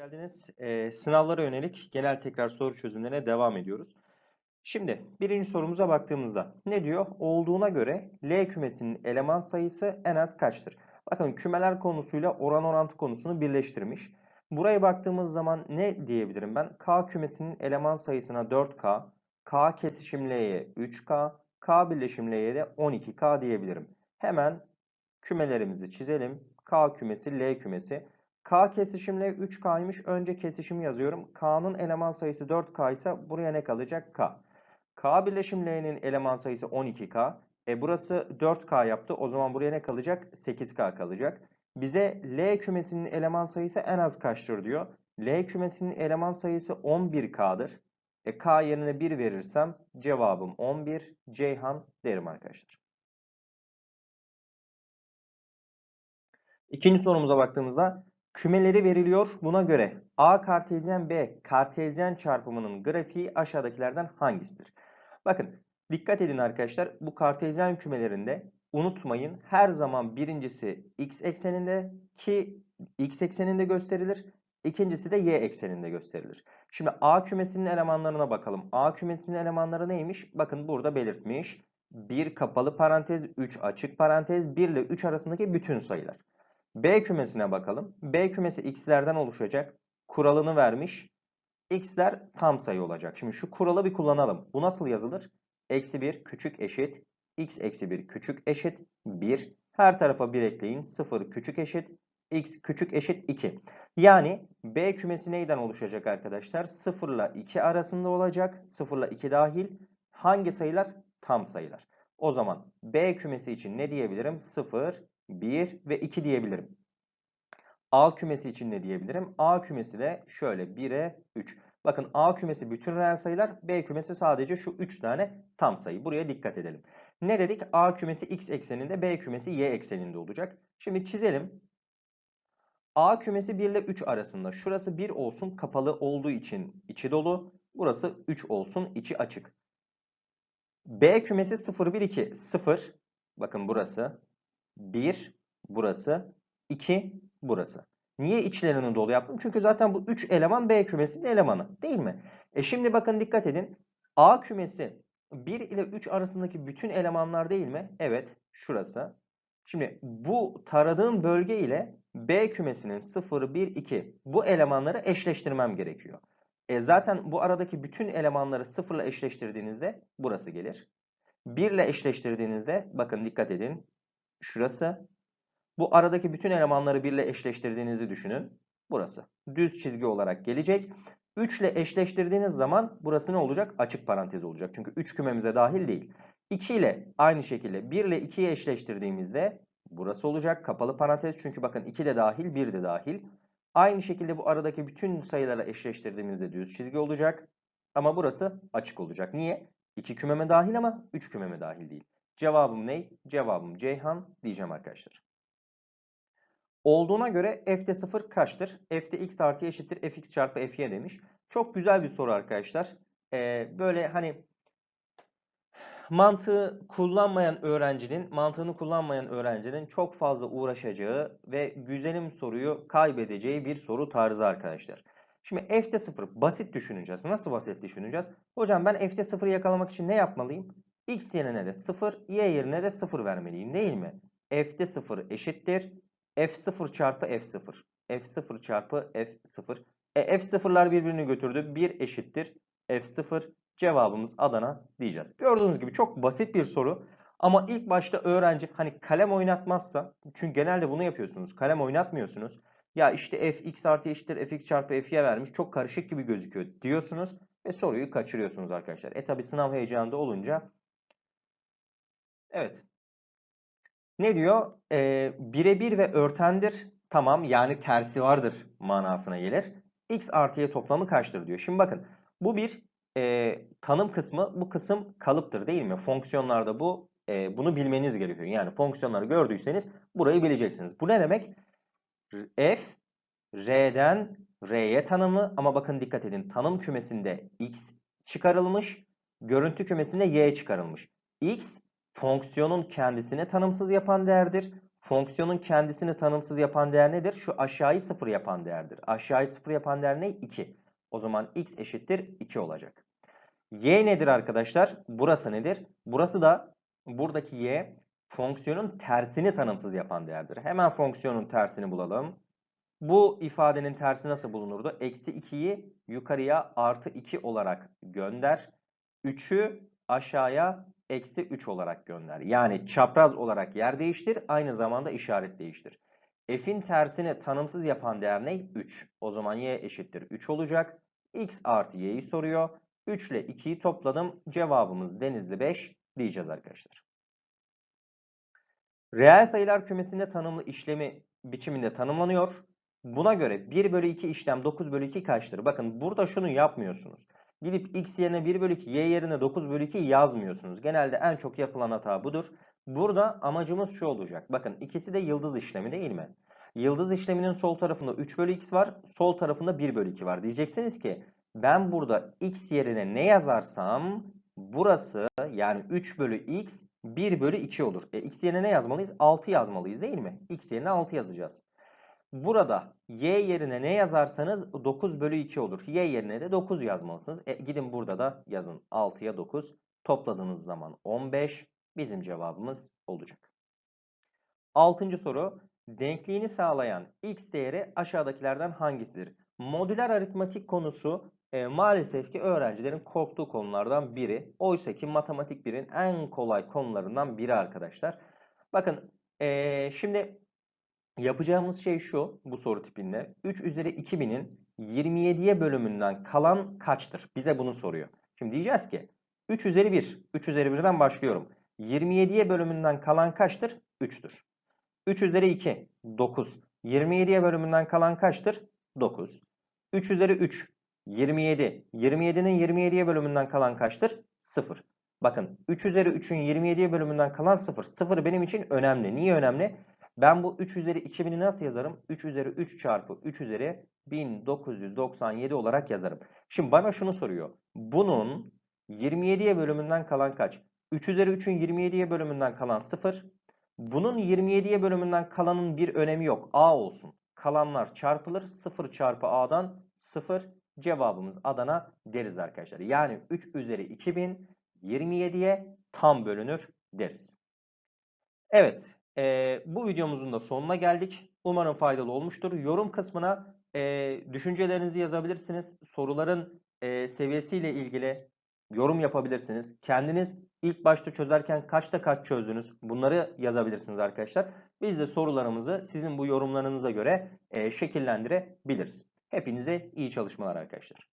geldiniz. Ee, sınavlara yönelik genel tekrar soru çözümlerine devam ediyoruz. Şimdi birinci sorumuza baktığımızda ne diyor? Olduğuna göre L kümesinin eleman sayısı en az kaçtır? Bakın kümeler konusuyla oran orantı konusunu birleştirmiş. Buraya baktığımız zaman ne diyebilirim ben? K kümesinin eleman sayısına 4K, K kesişim L'ye 3K, K birleşim L'ye de 12K diyebilirim. Hemen kümelerimizi çizelim. K kümesi, L kümesi. K kesişimle 3K'ymış. Önce kesişimi yazıyorum. K'nın eleman sayısı 4K ise buraya ne kalacak? K. K birleşim eleman sayısı 12K. E burası 4K yaptı. O zaman buraya ne kalacak? 8K kalacak. Bize L kümesinin eleman sayısı en az kaçtır diyor. L kümesinin eleman sayısı 11K'dır. E K yerine 1 verirsem cevabım 11. Ceyhan derim arkadaşlar. İkinci sorumuza baktığımızda kümeleri veriliyor. Buna göre A kartezyen B kartezyen çarpımının grafiği aşağıdakilerden hangisidir? Bakın dikkat edin arkadaşlar bu kartezyen kümelerinde unutmayın her zaman birincisi x ekseninde ki x ekseninde gösterilir. İkincisi de y ekseninde gösterilir. Şimdi A kümesinin elemanlarına bakalım. A kümesinin elemanları neymiş? Bakın burada belirtmiş. 1 kapalı parantez, 3 açık parantez, 1 ile 3 arasındaki bütün sayılar. B kümesine bakalım. B kümesi x'lerden oluşacak. Kuralını vermiş. x'ler tam sayı olacak. Şimdi şu kuralı bir kullanalım. Bu nasıl yazılır? Eksi 1 küçük eşit. x eksi 1 küçük eşit 1. Her tarafa 1 ekleyin. 0 küçük eşit. x küçük eşit 2. Yani B kümesi neyden oluşacak arkadaşlar? 0 ile 2 arasında olacak. 0 ile 2 dahil. Hangi sayılar? Tam sayılar. O zaman B kümesi için ne diyebilirim? 0, 1 ve 2 diyebilirim. A kümesi için ne diyebilirim? A kümesi de şöyle 1'e 3. Bakın A kümesi bütün reel sayılar, B kümesi sadece şu 3 tane tam sayı. Buraya dikkat edelim. Ne dedik? A kümesi x ekseninde, B kümesi y ekseninde olacak. Şimdi çizelim. A kümesi 1 ile 3 arasında. Şurası 1 olsun kapalı olduğu için içi dolu. Burası 3 olsun içi açık. B kümesi 0, 1, 2, 0. Bakın burası. 1 burası, 2 burası. Niye içlerini dolu yaptım? Çünkü zaten bu 3 eleman B kümesinin elemanı değil mi? E şimdi bakın dikkat edin. A kümesi 1 ile 3 arasındaki bütün elemanlar değil mi? Evet şurası. Şimdi bu taradığım bölge ile B kümesinin 0, 1, 2 bu elemanları eşleştirmem gerekiyor. E zaten bu aradaki bütün elemanları 0 ile eşleştirdiğinizde burası gelir. 1 ile eşleştirdiğinizde bakın dikkat edin şurası. Bu aradaki bütün elemanları 1 ile eşleştirdiğinizi düşünün. Burası. Düz çizgi olarak gelecek. 3 ile eşleştirdiğiniz zaman burası ne olacak? Açık parantez olacak. Çünkü 3 kümemize dahil değil. 2 ile aynı şekilde 1 ile 2'yi eşleştirdiğimizde burası olacak. Kapalı parantez. Çünkü bakın 2 de dahil 1 de dahil. Aynı şekilde bu aradaki bütün sayılara eşleştirdiğimizde düz çizgi olacak. Ama burası açık olacak. Niye? 2 kümeme dahil ama 3 kümeme dahil değil. Cevabım ne? Cevabım Ceyhan diyeceğim arkadaşlar. Olduğuna göre f'de 0 kaçtır? f'de x artı eşittir fx çarpı fy demiş. Çok güzel bir soru arkadaşlar. Ee, böyle hani mantığı kullanmayan öğrencinin, mantığını kullanmayan öğrencinin çok fazla uğraşacağı ve güzelim soruyu kaybedeceği bir soru tarzı arkadaşlar. Şimdi f'de 0 basit düşüneceğiz. Nasıl basit düşüneceğiz? Hocam ben f'de 0'ı yakalamak için ne yapmalıyım? X yerine de 0, y yerine de 0 vermeliyim değil mi? f'de 0 eşittir. f0 çarpı f0. f0 çarpı f0. E, f0'lar birbirini götürdü. 1 eşittir. f0 cevabımız Adana diyeceğiz. Gördüğünüz gibi çok basit bir soru. Ama ilk başta öğrenci hani kalem oynatmazsa çünkü genelde bunu yapıyorsunuz. Kalem oynatmıyorsunuz. Ya işte f x artı eşittir fx çarpı fy'ye vermiş. Çok karışık gibi gözüküyor diyorsunuz. Ve soruyu kaçırıyorsunuz arkadaşlar. E tabi sınav heyecanında olunca Evet. Ne diyor? Ee, birebir ve örtendir. Tamam yani tersi vardır manasına gelir. X artı Y toplamı kaçtır diyor. Şimdi bakın bu bir e, tanım kısmı. Bu kısım kalıptır değil mi? Fonksiyonlarda bu e, bunu bilmeniz gerekiyor. Yani fonksiyonları gördüyseniz burayı bileceksiniz. Bu ne demek? F R'den R'ye tanımı ama bakın dikkat edin tanım kümesinde X çıkarılmış. Görüntü kümesinde Y çıkarılmış. X fonksiyonun kendisine tanımsız yapan değerdir. Fonksiyonun kendisini tanımsız yapan değer nedir? Şu aşağıyı sıfır yapan değerdir. Aşağıyı sıfır yapan değer ne? 2. O zaman x eşittir 2 olacak. y nedir arkadaşlar? Burası nedir? Burası da buradaki y fonksiyonun tersini tanımsız yapan değerdir. Hemen fonksiyonun tersini bulalım. Bu ifadenin tersi nasıl bulunurdu? Eksi 2'yi yukarıya artı 2 olarak gönder. 3'ü aşağıya eksi 3 olarak gönder. Yani çapraz olarak yer değiştir. Aynı zamanda işaret değiştir. F'in tersini tanımsız yapan değer ne? 3. O zaman y eşittir 3 olacak. x artı y'yi soruyor. 3 ile 2'yi topladım. Cevabımız denizli 5 diyeceğiz arkadaşlar. Reel sayılar kümesinde tanımlı işlemi biçiminde tanımlanıyor. Buna göre 1 bölü 2 işlem 9 bölü 2 kaçtır? Bakın burada şunu yapmıyorsunuz. Gidip x yerine 1 bölü 2, y yerine 9 bölü 2 yazmıyorsunuz. Genelde en çok yapılan hata budur. Burada amacımız şu olacak. Bakın ikisi de yıldız işlemi değil mi? Yıldız işleminin sol tarafında 3 bölü x var. Sol tarafında 1 bölü 2 var. Diyeceksiniz ki ben burada x yerine ne yazarsam burası yani 3 bölü x 1 bölü 2 olur. E, x yerine ne yazmalıyız? 6 yazmalıyız değil mi? x yerine 6 yazacağız. Burada y yerine ne yazarsanız 9 bölü 2 olur. Y yerine de 9 yazmalısınız. E, gidin burada da yazın. 6'ya 9 topladığınız zaman 15 bizim cevabımız olacak. Altıncı soru. Denkliğini sağlayan x değeri aşağıdakilerden hangisidir? Modüler aritmatik konusu e, maalesef ki öğrencilerin korktuğu konulardan biri. Oysa ki matematik 1'in en kolay konularından biri arkadaşlar. Bakın e, şimdi Yapacağımız şey şu bu soru tipinde. 3 üzeri 2000'in 27'ye bölümünden kalan kaçtır? Bize bunu soruyor. Şimdi diyeceğiz ki 3 üzeri 1. 3 üzeri 1'den başlıyorum. 27'ye bölümünden kalan kaçtır? 3'tür. 3 üzeri 2. 9. 27'ye bölümünden kalan kaçtır? 9. 3 üzeri 3. 27. 27'nin 27'ye bölümünden kalan kaçtır? 0. Bakın 3 üzeri 3'ün 27'ye bölümünden kalan 0. 0 benim için önemli. Niye önemli? Ben bu 3 üzeri 2000'i nasıl yazarım? 3 üzeri 3 çarpı 3 üzeri 1997 olarak yazarım. Şimdi bana şunu soruyor. Bunun 27'ye bölümünden kalan kaç? 3 üzeri 3'ün 27'ye bölümünden kalan 0. Bunun 27'ye bölümünden kalanın bir önemi yok. A olsun. Kalanlar çarpılır. 0 çarpı A'dan 0. Cevabımız Adana deriz arkadaşlar. Yani 3 üzeri 2000 27'ye tam bölünür deriz. Evet. E, bu videomuzun da sonuna geldik. Umarım faydalı olmuştur. Yorum kısmına e, düşüncelerinizi yazabilirsiniz. Soruların e, seviyesiyle ilgili yorum yapabilirsiniz. Kendiniz ilk başta çözerken kaçta kaç çözdünüz? Bunları yazabilirsiniz arkadaşlar. Biz de sorularımızı sizin bu yorumlarınıza göre e, şekillendirebiliriz. Hepinize iyi çalışmalar arkadaşlar.